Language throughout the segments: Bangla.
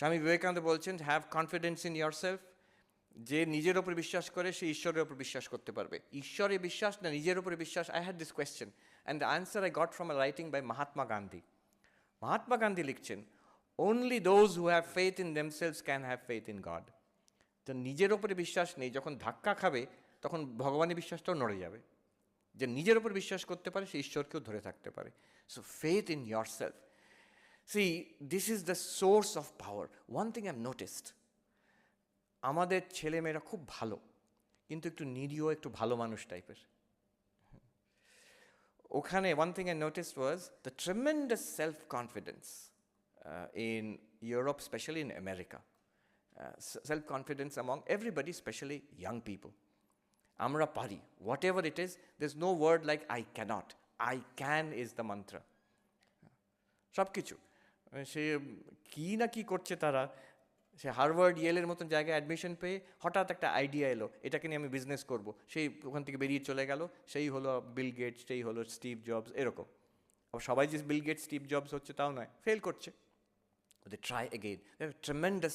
স্বামী বিবেকানন্দ বলছেন have confidence in yourself যে নিজের ওপর বিশ্বাস করে, সে ঈশ্বরের ওপর বিশ্বাস করতে পারবে। ঈশ্বরে বিশ্বাস না নিজের ওপরে বিশ্বাস? I had this question and the answer I got from a writing by Mahatma Gandhi Mahatma Gandhi লিখছেন only those who have faith in themselves can have faith in God তো নিজের ওপরে বিশ্বাস নেই, যখন ধাক্কা খাবে, তখন ভগবানের বিশ্বাসটাও নড়ে যাবে। যে নিজের ওপর বিশ্বাস করতে পারে, সে ঈশ্বরকেও ধরে থাকতে পারে। So faith in yourself see this is the source of power one thing I noticed আমাদের ছেলেমেয়েরা খুব ভালো, কিন্তু একটু নিরীহ, একটু ভালো মানুষ টাইপের ওখানে one thing I notice was the tremendous self confidence in Europe specially in America self confidence among everybody specially young people আমরা পারি whatever it is there no word like I can't I can is the mantra সব কিছু সে কী না কি করছে তারা, সে হারভার্ড, ইয়েলের মতন জায়গায় অ্যাডমিশন পেয়ে হঠাৎ একটা আইডিয়া এলো, এটাকে নিয়ে আমি বিজনেস করব। সেই ওখান থেকে বেরিয়ে চলে গেল, সেই হলো বিল গেটস সেই হলো স্টিভ জবস এরকম। আবার সবাই যে বিল গেটস স্টিভ জবস হচ্ছে তাও নয় ফেল করছে। They try again tremendous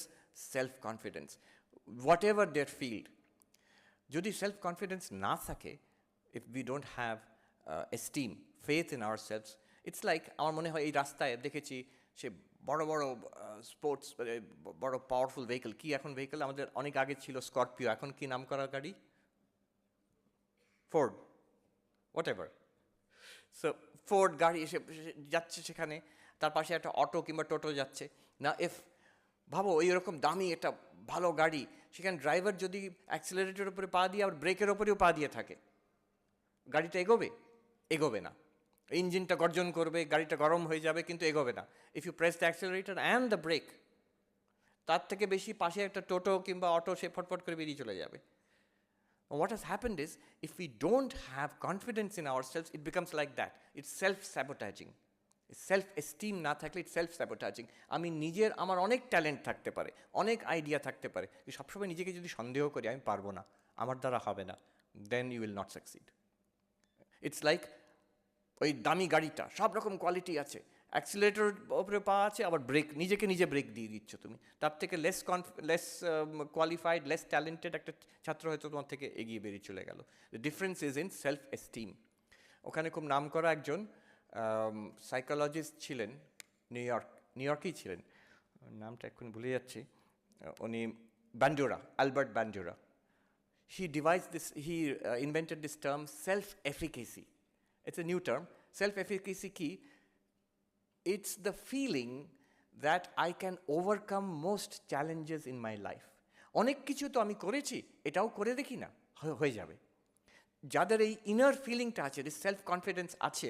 self confidence whatever their field যদি সেলফ কনফিডেন্স না থাকে if we don't have esteem faith in ourselves it's like আমার মনে হয় এই রাস্তায় দেখেছি সে বড় বড় স্পোর্টস বড় পাওয়ারফুল ভেহিকল কি এখন ভেহিকল আমাদের অনেক আগে ছিল স্করপিও এখন কি নাম করা গাড়ি? Ford whatever so Ford গাড়ি এসে যাচ্ছে সেখানে। তার পাশে একটা অটো কিংবা টোটো যাচ্ছে। না এফ ভাবো ওই রকম দামি একটা ভালো গাড়ি, সেখানে ড্রাইভার যদি অ্যাক্সিলারেটরের উপরে পা দিয়ে, আবার ব্রেকের ওপরেও পা দিয়ে থাকে, গাড়িটা এগোবে? এগোবে না। ইঞ্জিনটা গর্জন করবে, গাড়িটা গরম হয়ে যাবে, কিন্তু এগোবে না। If you press the accelerator and the brake তার থেকে বেশি পাশে একটা টোটো কিংবা অটো, সে ফটফট করে বেরিয়ে চলে যাবে। What has happened is, if we don't have confidence in ourselves, it becomes like that. It's self sabotaging self esteem না থাকলে ইট সেলফ স্যাবোটাজিং আমি নিজের, আমার অনেক ট্যালেন্ট থাকতে পারে, অনেক আইডিয়া থাকতে পারে সবসময় নিজেকে যদি সন্দেহ করি, আমি পারব না, আমার দ্বারা হবে না then you will not succeed it's like ওই দামি গাড়িটা সব রকম কোয়ালিটি আছে। অ্যাক্সিলেটর ওপরে পাওয়া আছে আবার ব্রেক নিজেকে নিজে ব্রেক দিয়ে দিচ্ছ তুমি। তার থেকে less conf less qualified less talented একটা ছাত্র হয়তো তোমার থেকে এগিয়ে বেরিয়ে চলে গেল। The difference is in self esteem ওখানে খুব নাম করা একজন সাইকোলজিস্ট ছিলেন নিউ ইয়র্ক নিউ ইয়র্কেই ছিলেন। নামটা এখন ভুলে যাচ্ছি। উনি Bandura Albert Bandura he devise this he uh, invented term self efficacy. It's a new term. Self efficacy key, it's the feeling that I can overcome most challenges in my life. অনেক কিছু তো আমি করেছি এটাও করে দেখি না হয়ে যাবে যাদের এই ইনার ফিলিংটা আছে সেলফ কনফিডেন্স আছে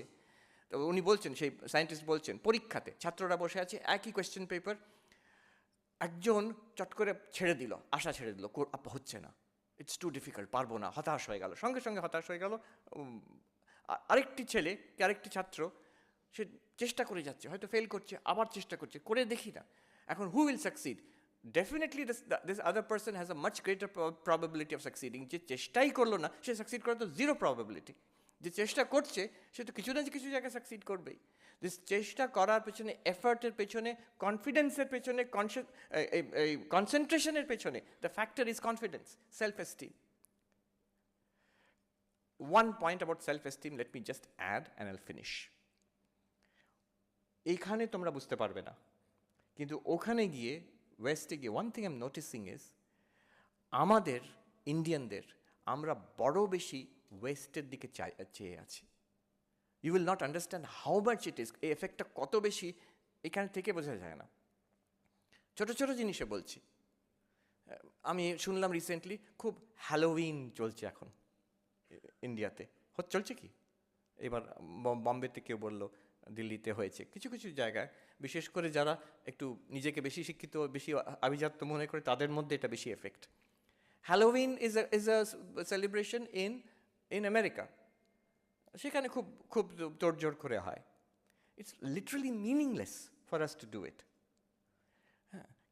তো উনি বলছেন সেই সায়েন্টিস্ট বলছেন পরীক্ষাতে ছাত্ররা বসে আছে একই কোয়েশ্চেন পেপার একজন চট করে ছেড়ে দিল আশা ছেড়ে দিল হচ্ছে না ইটস টু ডিফিকাল্ট পারব না হতাশ হয়ে গেল সঙ্গে সঙ্গে হতাশ হয়ে গেল আরেকটি ছেলে আরেকটি ছাত্র, সে চেষ্টা করে যাচ্ছে, হয়তো ফেল করছে, আবার চেষ্টা করছে, করে দেখি না। এখন who will succeed definitely this this other person has a much greater probability of succeeding যে চেষ্টাই করল না, সে সাকসিড করার তো জিরো প্রবাবিলিটি যে চেষ্টা করছে, সে তো কিছু না কিছু জায়গায় সাকসিড করবেই। দিস চেষ্টা করার পেছনে এফার্টের পেছনে কনফিডেন্সের পেছনে কনসেন্ট্রেশনের পেছনে the factor is confidence self esteem one point about self esteem let me just add and I'll finish এইখানে তোমরা বুঝতে পারবে না। কিন্তু ওখানে গিয়ে ওয়েস্টে গিয়ে one thing I'm noticing is আমাদের ইন্ডিয়ানদের আমরা বড় বেশি ওয়েস্টের দিকে চেয়ে আছি। You will not understand how much it is এই এফেক্টটা কত বেশি, এখান থেকে বোঝা যায় না। ছোট ছোট জিনিসে বলছি। আমি শুনলাম রিসেন্টলি খুব হ্যালোউইন চলছে এখন। ইন্ডিয়াতে। হচ্ছে চলছে কি? এবার বম্বেতে কেউ বলল, দিল্লিতে হয়েছে। কিছু কিছু জায়গায়, বিশেষ করে যারা একটু নিজেকে বেশি শিক্ষিত, বেশি আভিজাত্য মনে করে, তাদের মধ্যে এটা বেশি effect Halloween is is a celebration in in America সেখানে খুব খুব তোড়জোড় করে হয়। It's literally meaningless for us to do it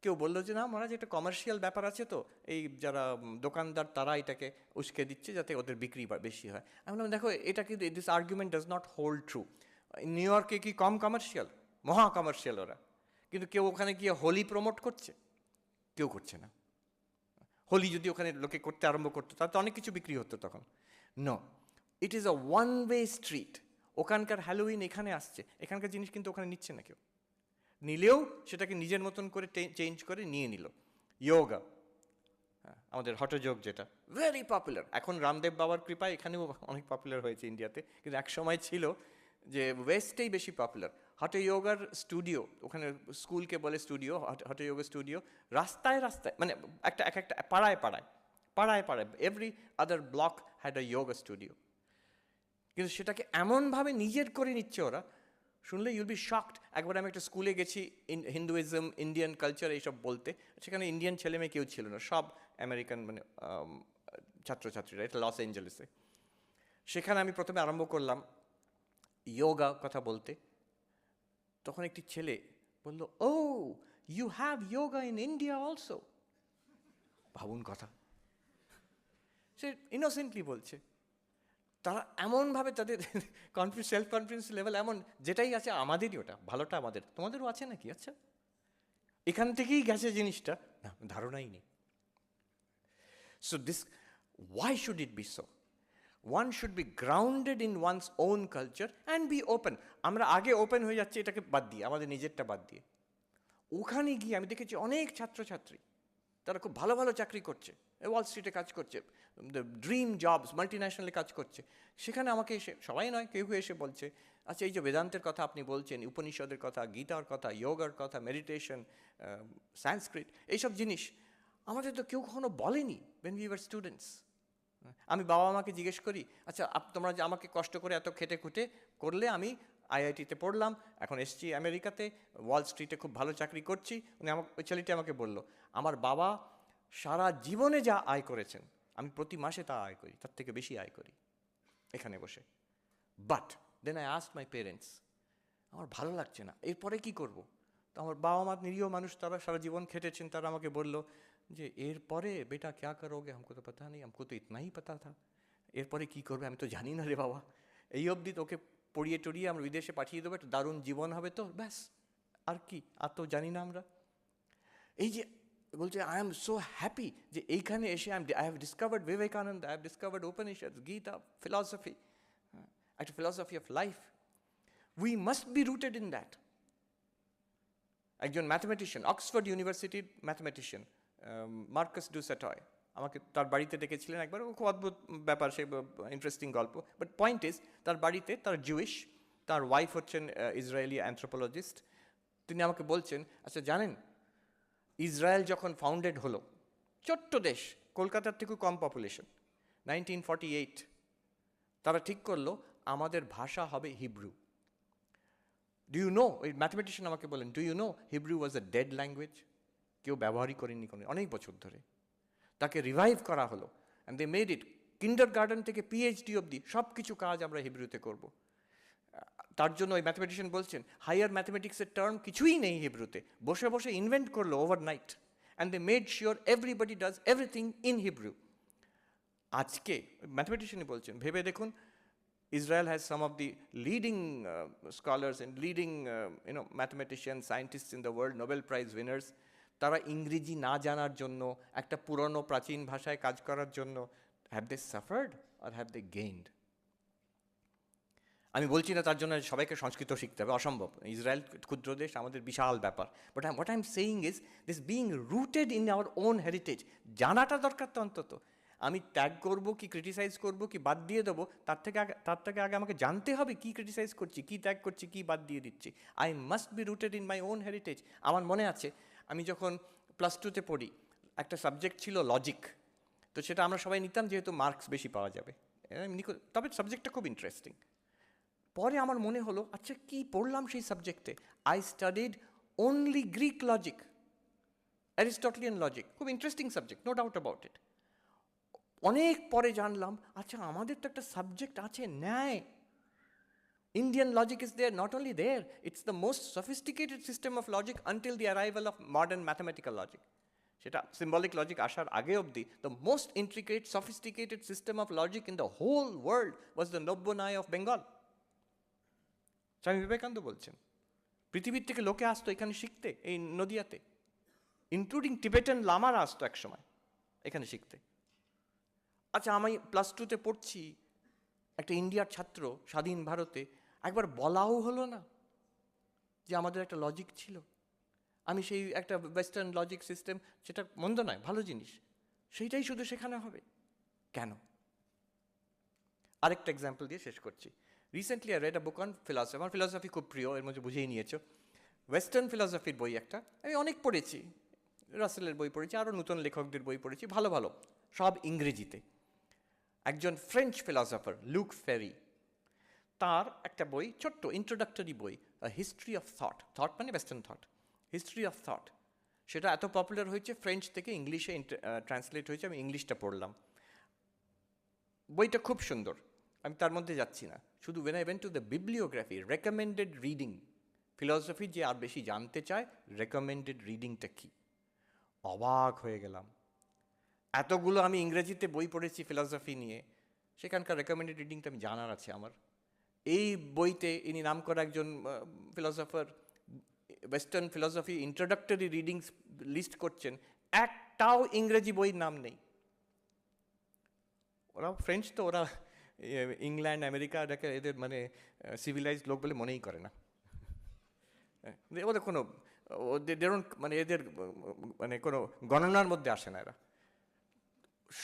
কেউ বলল যে, না মহারাজ একটা কমার্শিয়াল ব্যাপার আছে তো। এই যারা দোকানদার, তারা এটাকে উস্কে দিচ্ছে যাতে ওদের বিক্রি বেশি হয়। আমি বললাম, দেখো, এটা কিন্তু this argument does not hold true New ইয়র্কে কি কম কমার্শিয়াল মহা কমার্শিয়াল ওরা। কিন্তু কেউ ওখানে গিয়ে হোলি প্রমোট করছে? কেউ করছে না। হোলি যদি ওখানে লোকে করতে আরম্ভ করতো তাতে অনেক কিছু বিক্রি হতো তখন। No it is a one way street ওখানকার হ্যালোইন এখানে আসছে। এখানকার জিনিস কিন্তু ওখানে নিচ্ছে না কেউ। নিলেও সেটাকে নিজের মতন করে চেঞ্জ করে নিয়ে নিল। ইয়োগা হ্যাঁ, আমাদের হটযোগ যেটা। ভেরি পপুলার এখন রামদেব বাবার কৃপায় এখানেও অনেক পপুলার হয়েছে ইন্ডিয়াতে কিন্তু এক সময় ছিল যে ওয়েস্টেই বেশি পপুলার হট যোগার স্টুডিও ওখানে স্কুলকে বলে স্টুডিও হট যোগা স্টুডিও রাস্তায় রাস্তায় মানে একটা এক একটা পাড়ায় পাড়ায় পাড়ায় পাড়ায় every other block had a yoga studio কিন্তু সেটাকে এমনভাবে নিজের করে নিচ্ছে ওরা শুনলে ইউল বি শকড একবার আমি একটা স্কুলে গেছি হিন্দুইজম ইন্ডিয়ান কালচার এইসব বলতে। সেখানে ইন্ডিয়ান ছেলে মেয়ে কেউ ছিল না, সব আমেরিকান মানে ছাত্রছাত্রীরা, এটা লস অ্যাঞ্জেলেসে সেখানে আমি প্রথমে আরম্ভ করলাম যোগা কথা বলতে। তখন একটি ছেলে বলল ও you have yoga in India also ভাবুন কথা। সে ইনোসেন্টলি বলছে। তারা এমনভাবে তাদের কনফিডেন্স সেলফ কনফিডেন্স লেভেল এমন যেটাই আছে, আমাদেরই ওটা, ভালোটা আমাদের। তোমাদেরও আছে নাকি? আচ্ছা। এখান থেকেই গেছে জিনিসটা। না, ধারণাই নেই। So this why should it be so one should be grounded in one's own culture and be open আমরা আগে ওপেন হয়ে যাচ্ছি, এটাকে বাদ দিয়ে, আমাদের নিজেরটা বাদ দিয়ে। ওখানে গিয়ে, আমি দেখেছি অনেক ছাত্রছাত্রী, তারা খুব ভালো ভালো চাকরি করছে। ওয়াল স্ট্রিটে কাজ করছে ড্রিম জবস মাল্টি ন্যাশনালে কাজ করছে। সেখানে আমাকে এসে, সবাই নয়, কেউ কেউ এসে বলছে আচ্ছা এই যে বেদান্তের কথা আপনি বলছেন, উপনিষদের কথা, গীতার কথা যোগার কথা মেডিটেশন সংস্কৃত এইসব জিনিস, আমাদের তো কেউ কখনো বলেনি ওয়েন উই আর স্টুডেন্টস আমি বাবা মাকে জিজ্ঞেস করি আচ্ছা তোমরা যে আমাকে কষ্ট করে এত খেটে খুঁটে করলে, আমি আইআইটিতে পড়লাম, এখন এসছি আমেরিকাতে ওয়াল স্ট্রিটে খুব ভালো চাকরি করছি। উনি আমাকে, ওই ছেলেটি আমাকে বলল, আমার বাবা সারা জীবনে যা আয় করেছেন, আমি প্রতি মাসে তা আয় করি, তার থেকে বেশি আয় করি এখানে বসে। But then I asked my parents আমার ভালো লাগছে না, এরপরে কি করব। তো আমার বাবা মা নিরীহ মানুষ, তারা সারা জীবন খেটেছেন, তারা আমাকে বলল যে, এরপরে বেটা ক্যা করোগে? আমাকে তো পাতা নেই আমাকে তো ইতনাই পাতা থা। এরপরে কি করবে? আমি তো জানি না রে বাবা। এই অবধি তোকে পড়িয়ে টড়িয়ে আমরা বিদেশে পাঠিয়ে দেবো, একটা দারুণ জীবন হবে তো, ব্যাস। আর কি, আর তো জানি না আমরা। এই যে বলছে আই এম সো হ্যাপি যে এইখানে এসে I I have discovered Vivekananda I have discovered Upanishad Gita philosophy একটা philosophy of life we must be rooted in that একজন ম্যাথমেটিশিয়ান অক্সফোর্ড ইউনিভার্সিটির ম্যাথমেটিশিয়ান মার্কাস ডুসেটয় আমাকে তার বাড়িতে ডেকেছিলেন একবার খুব অদ্ভুত ব্যাপার, সে ইন্টারেস্টিং গল্প বাট পয়েন্ট ইজ তার বাড়িতে তার জুইশ তার ওয়াইফ হচ্ছেন ইসরায়েলি অ্যান্থ্রোপোলজিস্ট তিনি আমাকে বলছেন আচ্ছা জানেন ইসরায়েল যখন ফাউন্ডেড হলো, ছোট্ট দেশ, কলকাতার থেকেও কম পপুলেশন নাইনটিন ফর্টি এইট তারা ঠিক করল, আমাদের ভাষা হবে হিব্রু ডু ইউ নো ওই ম্যাথমেটিশিয়ান আমাকে বলেন do you know Hebrew was a dead language কেউ ব্যবহারই করেনি কোনো, অনেক বছর ধরে। তাকে রিভাইভ করা হলো and they made it kindergarten থেকে পিএইচডি অবধি সব কিছু কাজ আমরা হিব্রুতে করব। তার জন্য ওই ম্যাথমেটিশিয়ান বলছেন হায়ার ম্যাথমেটিক্সের টার্ম কিছুই নেই হিব্রুতে বসে বসে ইনভেন্ট করল overnight and they made sure everybody does everything in Hebrew আজকে ম্যাথমেটিশিয়ানই বলছেন ভেবে দেখুন of the leading uh, scholars and leading, uh, you know, mathematicians, scientists in the world, Nobel Prize winners. তারা ইংরেজি না জানার জন্য একটা পুরনো প্রাচীন ভাষায় কাজ করার জন্য হ্যাভ দে সাফার্ড আর হ্যাভ দে গেইনড আমি বলছি না তার জন্য সবাইকে সংস্কৃত শিখতে হবে, অসম্ভব। ইসরায়েল ক্ষুদ্র দেশ আমাদের বিশাল ব্যাপার। But what I am saying is this being rooted in our own heritage জানাটা দরকার তো অন্তত। আমি ট্যাগ করব কি ক্রিটিসাইজ করব কি বাদ দিয়ে দেবো, তার থেকে আগে, তার থেকে আগে আমাকে জানতে হবে কি ক্রিটিসাইজ করছি, কি ট্যাগ করছি, কি বাদ দিয়ে দিচ্ছি। I must be rooted in my own heritage আমার মনে আছে, আমি যখন প্লাস টুতে পড়ি, একটা সাবজেক্ট ছিল লজিক তো সেটা আমরা সবাই নিতাম, যেহেতু মার্কস বেশি পাওয়া যাবে। তবে সাবজেক্টটা খুব ইন্টারেস্টিং পরে আমার মনে হলো আচ্ছা কি পড়লাম সেই সাবজেক্টে I studied only Greek logic Aristotelian logic খুব interesting subject no doubt about it অনেক পরে জানলাম আচ্ছা আমাদের তো একটা সাবজেক্ট আছে, Nyaya. Indian logic is there not only there it's the most sophisticated system of logic until the arrival of modern mathematical logic সেটা সিম্বলিক লজিক আসার আগে অবধি the most intricate sophisticated system of logic in the whole world was the Navya Nyaya of Bengal স্বামী বিবেকানন্দ বলছেন, পৃথিবীর থেকে লোকে আসতো এখানে শিখতে, এই নদিয়াতে ইনক্লুডিং টিবেটান লামারা আসতো এক সময় এখানে শিখতে। আচ্ছা আমি প্লাস টুতে পড়ছি, একটা ইন্ডিয়ার ছাত্র, স্বাধীন ভারতে, একবার বলাও হলো না যে আমাদের একটা লজিক ছিল। আমি সেই একটা ওয়েস্টার্ন লজিক সিস্টেম সেটা মন্দ নয়, ভালো জিনিস, সেইটাই শুধু শেখানো হবে। কেন? আরেকটা এক্সাম্পল দিয়ে শেষ করছি। Recently R read a book on philosophy আমার ফিলসফি খুব প্রিয়, এর মধ্যে বুঝেই নিয়েছো। ওয়েস্টার্ন ফিলসফির বই একটা। আমি অনেক পড়েছি। রাসেলের বই পড়েছি, আরও নতুন লেখকদের বই পড়েছি। ভালো ভালো। সব ইংরেজিতে। একজন ফ্রেঞ্চ ফিলসফার লুক ফেরি তার একটা বই, ছোট্ট ইন্ট্রোডাক্টরি বই হিস্ট্রি অফ থট থট মানে western thought history of thought সেটা এত পপুলার হয়েছে ফ্রেঞ্চ থেকে ইংলিশে ট্রান্সলেট হয়েছে, আমি ইংলিশটা পড়লাম। বইটা খুব সুন্দর। আমি তার মধ্যে যাচ্ছি না। শুধু when I went to the bibliography recommended reading philosophy যে আর বেশি জানতে চায় রেকমেন্ডেড রিডিংটা কী? অবাক হয়ে গেলাম। এতগুলো আমি ইংরেজিতে বই পড়েছি ফিলসফি নিয়ে, সেখানকার রেকমেন্ডেড রিডিংটা আমি জানার আছে আমার। এই বইতে ইনি নাম করা একজন philosopher western philosophy introductory readings list করছেন, একটাও ইংরেজি বইয়ের নাম নেই। ওরা ফ্রেঞ্চ তো, ওরা ইংল্যান্ড, আমেরিকা এটাকে এদের মানে সিভিলাইজ লোক বলে মনেই করে না। ওদের কোনো ওদের মানে এদের মানে কোনো গণনার মধ্যে আসে না এরা।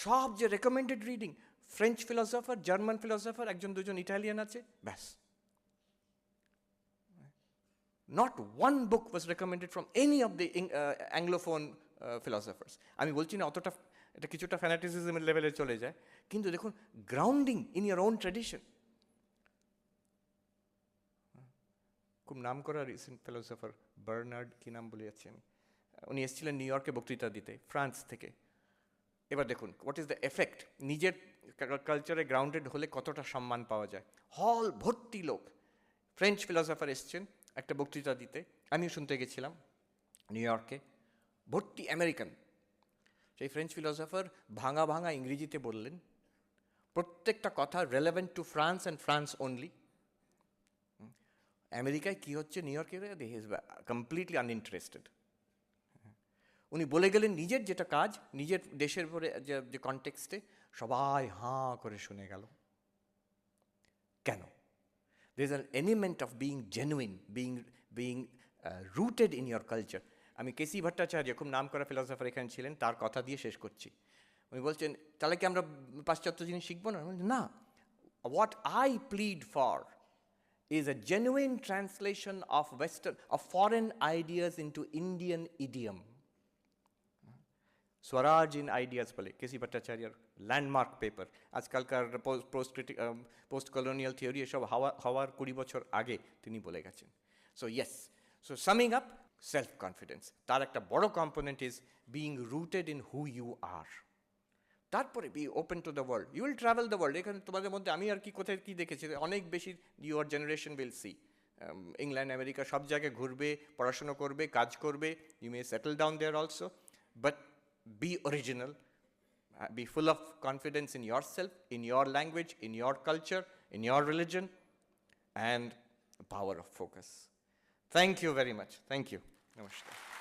সব যে recommended reading French philosopher German philosopher একজন, দুজন ইটালিয়ান আছে, ব্যাস। Not one book was recommended from any of the Anglophone philosophers আমি বলছি না অতটা এটা কিছুটা ফ্যানাটিসিজমের লেভেলে চলে যায়। কিন্তু দেখুন grounding in your own tradition খুব নাম করা রিসেন্ট ফিলোসফার বার্নার্ড কি নাম বলে যাচ্ছি আমি? উনি এসেছিলেন নিউ ইয়র্কে বক্তৃতা দিতে ফ্রান্স থেকে। এবার দেখুন হোয়াট ইজ দ্য এফেক্ট নিজের কালচারে গ্রাউন্ডেড হলে কতটা সম্মান পাওয়া যায়? হল ভর্তি লোক। ফ্রেঞ্চ ফিলোসফার এসছেন, একটা বক্তৃতা দিতে। আমিও শুনতে গেছিলাম নিউ ইয়র্কে ভর্তি আমেরিকান সেই ফ্রেঞ্চ ফিলোসফার ভাঙা ভাঙা ইংরেজিতে বললেন, প্রত্যেকটা কথা relevant to France and France only আমেরিকায় কী হচ্ছে? নিউ ইয়র্কে দিস ইজ কমপ্লিটলি আনইন্টারেস্টেড উনি বলে গেলেন, নিজের যেটা কাজ, নিজের দেশের পরে যে কনটেক্সটে সবাই হাঁ করে শুনে গেল। কেন? There is an element of being genuine being being rooted in your culture আমি কেসি ভট্টাচার্য খুব নাম করা ফিলোসফার এখানে ছিলেন তার কথা দিয়ে শেষ করছি। উনি বলছেন তাহলে কি আমরা পাশ্চাত্য জিনিস শিখব না? না। What I plead for is a genuine translation of Western, of foreign ideas into Indian idiom. Swaraj in ideas বলে কেসি ভট্টাচার্যর ল্যান্ডমার্ক পেপার আজকালকার পোস্ট পোস্ট কলোনিয়াল থিওরি এসব হাওয়া হওয়ার কুড়ি বছর আগে তিনি বলে গেছেন। So yes so summing up self confidence তার একটা বড় component is being rooted in who you are তারপরে be open to the world you will travel the world এখানে তোমাদের মধ্যে আমি আর কি কোথায় কী দেখেছি? অনেক বেশি your generation will see England America সব জায়গায় ঘুরবে পড়াশুনো করবে কাজ করবে। You may settle down there also but be original be full of confidence in yourself, in your language, in your culture, in your religion, and the power of focus. Thank you very much. Thank you. Namaskar.